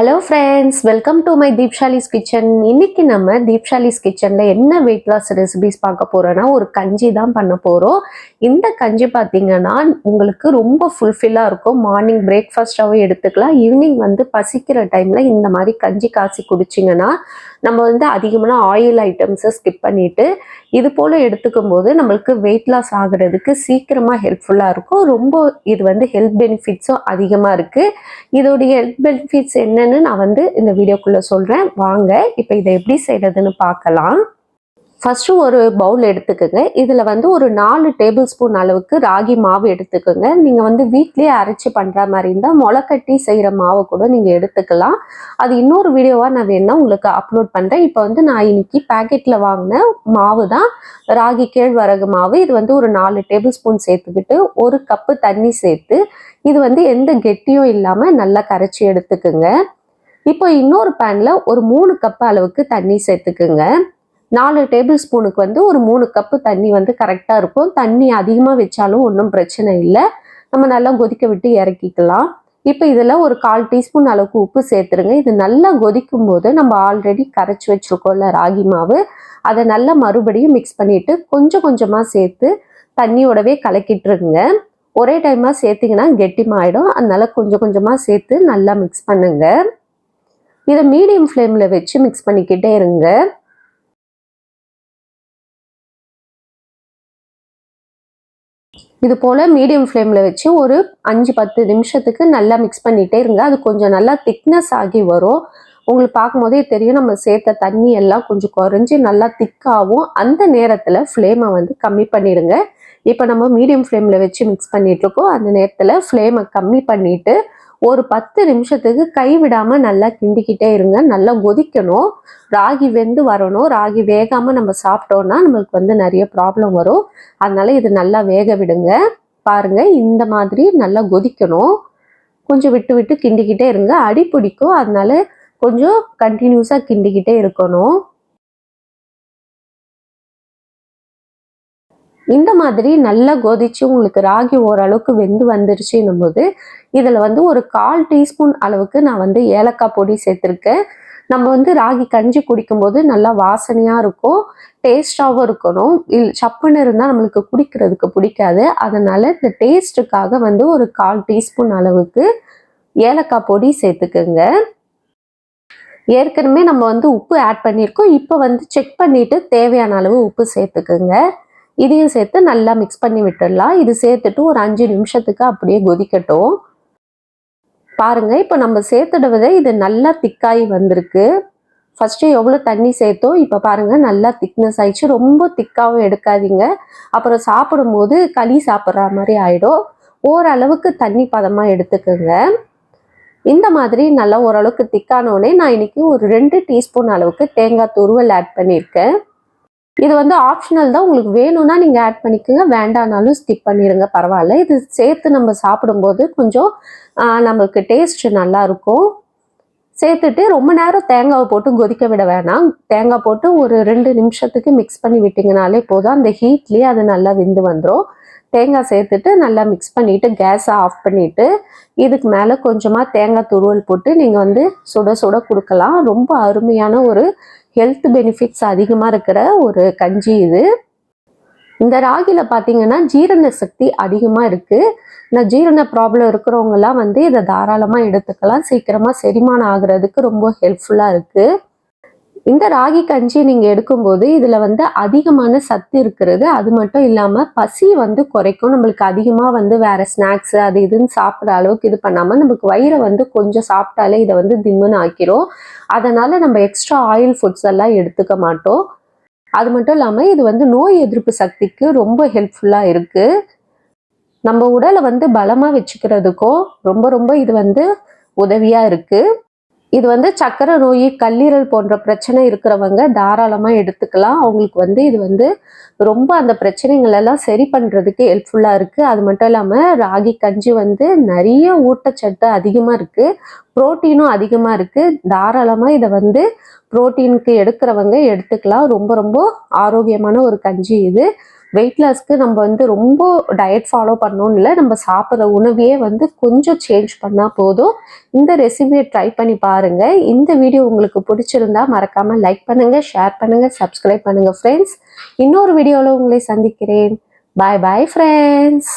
Hello friends welcome to my Deepshali's kitchen இன்னைக்கு நம்ம தீப்ஷாலிஸ் கிச்சனில் என்ன வெயிட் லாஸ் ரெசிபிஸ் பார்க்க போகிறோன்னா ஒரு கஞ்சி தான் பண்ண போகிறோம் இந்த கஞ்சி பார்த்தீங்கன்னா உங்களுக்கு ரொம்ப ஃபுல்ஃபில்லாக இருக்கும். மார்னிங் பிரேக்ஃபாஸ்ட்டாகவும் எடுத்துக்கலாம். ஈவினிங் வந்து பசிக்கிற டைமில் இந்த மாதிரி கஞ்சி காய்ச்சி குடிச்சிங்கன்னா நம்ம வந்து அதிகமான ஆயில் ஐட்டம்ஸை ஸ்கிப் பண்ணிவிட்டு இது போல் எடுத்துக்கும் போது நம்மளுக்கு வெயிட் லாஸ் ஆகுறதுக்கு சீக்கிரமாக ஹெல்ப்ஃபுல்லாக இருக்கும். ரொம்ப இது வந்து ஹெல்த் பெனிஃபிட்ஸும் அதிகமாக இருக்குது இதோடைய ஹெல்த் பெனிஃபிட்ஸ் என்னென்ன நான் வந்து இந்த வீடியோக்குள்ளே சொல்கிறேன் வாங்க இப்போ இதை எப்படி செய்கிறதுன்னு பார்க்கலாம். ஃபஸ்ட்டு ஒரு பவுல் எடுத்துக்கோங்க. இதில் வந்து ஒரு நாலு டேபிள் ஸ்பூன் அளவுக்கு ராகி மாவு எடுத்துக்கோங்க. நீங்கள் வந்து வீட்லேயே அரைச்சி பண்ணுற மாதிரி இருந்தால் முளைக்கட்டி செய்கிற மாவை கூட நீங்கள் எடுத்துக்கலாம். அது இன்னொரு வீடியோவாக நான் வேணா உங்களுக்கு அப்லோட் பண்ணுறேன் இப்போ வந்து நான் இன்னைக்கு பேக்கெட்டில் வாங்கின மாவு தான் ராகி கேழ்வரகு மாவு. இது வந்து ஒரு நாலு டேபிள் ஸ்பூன் சேர்த்துக்கிட்டு ஒரு கப்பு தண்ணி சேர்த்து இது வந்து எந்த கெட்டியும் இல்லாமல் நல்லா கரைச்சி எடுத்துக்குங்க. இப்போ இன்னொரு பேனில் ஒரு மூணு கப் அளவுக்கு தண்ணி சேர்த்துக்குங்க. நாலு டேபிள் ஸ்பூனுக்கு வந்து ஒரு மூணு கப்பு தண்ணி வந்து கரெக்டாக இருக்கும். தண்ணி அதிகமாக வச்சாலும் ஒன்றும் பிரச்சனை இல்லை. நம்ம நல்லா கொதிக்க விட்டு இறக்கிக்கலாம். இப்போ இதில் ஒரு கால் டீஸ்பூன் அளவுக்கு உப்பு சேர்த்துருங்க. இது நல்லா கொதிக்கும் போது நம்ம ஆல்ரெடி கரைச்சி வச்சுருக்கோம்ல ராகி மாவு. அதை நல்லா மறுபடியும் மிக்ஸ் பண்ணிட்டு கொஞ்சம் கொஞ்சமாக சேர்த்து தண்ணியோடவே கலக்கிட்டுருங்க. ஒரே டைமாக சேர்த்திங்கன்னா கெட்டிமாயிடும் அதனால கொஞ்சம் கொஞ்சமாக சேர்த்து நல்லா மிக்ஸ் பண்ணுங்கள் இதை மீடியம் ஃப்ளேமில் வச்சு மிக்ஸ் பண்ணிக்கிட்டே இருங்க. இது போல் மீடியம் ஃப்ளேமில் வச்சு ஒரு அஞ்சு பத்து நிமிஷத்துக்கு நல்லா மிக்ஸ் பண்ணிகிட்டே இருங்க. அது கொஞ்சம் நல்லா திக்னஸ் ஆகி வரும். உங்களுக்கு பார்க்கும்போதே தெரியும் நம்ம சேர்த்த தண்ணி எல்லாம் கொஞ்சம் குறைஞ்சி நல்லா திக்காகவும் அந்த நேரத்தில் ஃப்ளேமை வந்து கம்மி பண்ணிடுங்க. இப்போ நம்ம மீடியம் ஃப்ளேமில் வச்சு மிக்ஸ் பண்ணிகிட்ருக்கோம் அந்த நேரத்தில் ஃப்ளேமை கம்மி பண்ணிவிட்டு ஒரு பத்து நிமிஷத்துக்கு கைவிடாமல் நல்லா கிண்டிக்கிட்டே இருங்க. நல்லா கொதிக்கணும். ராகி வெந்து வரணும். ராகி வேகாமல் நம்ம சாப்பிட்டோம்னா நம்மளுக்கு வந்து நிறைய ப்ராப்ளம் வரும். அதனால இது நல்லா வேக விடுங்க. பாருங்க இந்த மாதிரி நல்லா கொதிக்கணும். கொஞ்சம் விட்டு விட்டு கிண்டிக்கிட்டே இருங்க. அடி பிடிக்கும். அதனால கொஞ்சம் கண்டினியூஸாக கிண்டிக்கிட்டே இருக்கணும். இந்த மாதிரி நல்லா கொதிச்சு உங்களுக்கு ராகி ஓரளவுக்கு வெந்து வந்துருச்சுன்னும் போது இதில் வந்து ஒரு கால் டீஸ்பூன் அளவுக்கு நான் வந்து ஏலக்காய் பொடி சேர்த்துருக்கேன். நம்ம வந்து ராகி கஞ்சி குடிக்கும்போது நல்லா வாசனையாக இருக்கும் டேஸ்டாகவும் இருக்கணும். இல் சப்புன்னு இருந்தால் நம்மளுக்கு குடிக்கிறதுக்கு பிடிக்காது. அதனால் இந்த டேஸ்ட்டுக்காக வந்து ஒரு கால் டீஸ்பூன் அளவுக்கு ஏலக்காய் பொடி சேர்த்துக்குங்க. ஏற்கனவே நம்ம வந்து உப்பு ஆட் பண்ணியிருக்கோம். இப்போ வந்து செக் பண்ணிவிட்டு தேவையான அளவு உப்பு சேர்த்துக்குங்க. இதையும் சேர்த்து நல்லா மிக்ஸ் பண்ணி விட்டுடலாம். இது சேர்த்துட்டு ஒரு அஞ்சு நிமிஷத்துக்கு அப்படியே கொதிக்கட்டும். பாருங்க இப்போ நம்ம சேர்த்துட இது நல்லா திக்காகி வந்திருக்கு. ஃபஸ்ட்டு எவ்வளோ தண்ணி சேர்த்தோம்? இப்போ பாருங்கள் நல்லா திக்னஸ் ஆயிடுச்சு. ரொம்ப திக்காகவும் எடுக்காதீங்க. அப்புறம் சாப்பிடும்போது களி சாப்பிட்ற மாதிரி ஆகிடும் ஓரளவுக்கு தண்ணி பதமாக எடுத்துக்கோங்க. இந்த மாதிரி நல்லா ஓரளவுக்கு திக்கானோடனே நான் இன்றைக்கி ஒரு ரெண்டு டீஸ்பூன் அளவுக்கு தேங்காய் துருவல் ஆட் பண்ணியிருக்கேன். இது வந்து ஆப்ஷனல் தான். உங்களுக்கு வேணும்னா நீங்கள் ஆட் பண்ணிக்கோங்க. வேண்டானாலும் ஸ்கிப் பண்ணிடுங்க பரவாயில்ல. இது சேர்த்து நம்ம சாப்பிடும்போது கொஞ்சம் நம்மளுக்கு டேஸ்ட் நல்லா இருக்கும். சேர்த்துட்டு ரொம்ப நேரம் தேங்காவை போட்டு கொதிக்க விட வேணாம். தேங்காய் போட்டு ஒரு ரெண்டு நிமிஷத்துக்கு மிக்ஸ் பண்ணி விட்டிங்கனாலே போதும். அந்த ஹீட்லேயே அது நல்லா விந்து வந்துடும் தேங்காய் சேர்த்துட்டு நல்லா மிக்ஸ் பண்ணிவிட்டு கேஸை ஆஃப் பண்ணிவிட்டு இதுக்கு மேலே கொஞ்சமாக தேங்காய் துருவல் போட்டு நீங்கள் வந்து சுட சுட கொடுக்கலாம். ரொம்ப அருமையான ஒரு ஹெல்த் பெனிஃபிட்ஸ் அதிகமாக இருக்கிற ஒரு கஞ்சி இது. இந்த ராகியில் பார்த்தீங்கன்னா ஜீரண சக்தி அதிகமாக இருக்குது இந்த ஜீரண ப்ராப்ளம் இருக்கிறவங்கலாம் வந்து இதை தாராளமாக எடுத்துக்கலாம். சீக்கிரமாக செரிமானம் ஆகுறதுக்கு ரொம்ப ஹெல்ப்ஃபுல்லாக இருக்குது இந்த ராகி கஞ்சி நீங்கள் எடுக்கும்போது இதில் வந்து அதிகமான சத்து இருக்கிறது. அது மட்டும் இல்லாமல் பசி வந்து குறைக்கும். நம்மளுக்கு அதிகமாக வந்து வேறு ஸ்நாக்ஸ் அது இதுன்னு சாப்பிட்ற அளவுக்கு இது பண்ணாமல் நமக்கு வயிறை வந்து கொஞ்சம் சாப்பிட்டாலே இதை வந்து திம்முன்னு ஆக்கிரும். அதனால் நம்ம எக்ஸ்ட்ரா ஆயில் ஃபுட்ஸ் எல்லாம் எடுத்துக்க மாட்டோம். அது மட்டும் இல்லாமல் இது வந்து நோய் எதிர்ப்பு சக்திக்கு ரொம்ப ஹெல்ப்ஃபுல்லாக இருக்குது நம்ம உடலை வந்து பலமாக வச்சுக்கிறதுக்கும் ரொம்ப ரொம்ப இது வந்து உதவியாக இருக்குது இது வந்து சக்கரை நோய் கல்லீரல் போன்ற பிரச்சனை இருக்கிறவங்க தாராளமாக எடுத்துக்கலாம். அவங்களுக்கு வந்து இது வந்து ரொம்ப அந்த பிரச்சனைகளெல்லாம் சரி பண்ணுறதுக்கு ஹெல்ப்ஃபுல்லாக இருக்குது அது மட்டும் இல்லாமல் ராகி கஞ்சி வந்து நிறைய ஊட்டச்சத்து அதிகமாக இருக்குது ப்ரோட்டீனும் அதிகமாக இருக்குது தாராளமாக இதை வந்து ப்ரோட்டீனுக்கு எடுக்கிறவங்க எடுத்துக்கலாம். ரொம்ப ரொம்ப ஆரோக்கியமான ஒரு கஞ்சி இது. வெயிட் லாஸ்க்கு நம்ம வந்து ரொம்ப டயட் ஃபாலோ பண்ணணும்னு இல்லை. நம்ம சாப்பிட்ற உணவையே வந்து கொஞ்சம் சேஞ்ச் பண்ணால் போதும். இந்த ரெசிபியை ட்ரை பண்ணி பாருங்கள் இந்த வீடியோ உங்களுக்கு பிடிச்சிருந்தா மறக்காமல் லைக் பண்ணுங்கள் ஷேர் பண்ணுங்கள் சப்ஸ்கிரைப் பண்ணுங்கள் ஃப்ரெண்ட்ஸ் இன்னொரு வீடியோவில் உங்களை சந்திக்கிறேன். பாய் பாய் ஃப்ரெண்ட்ஸ்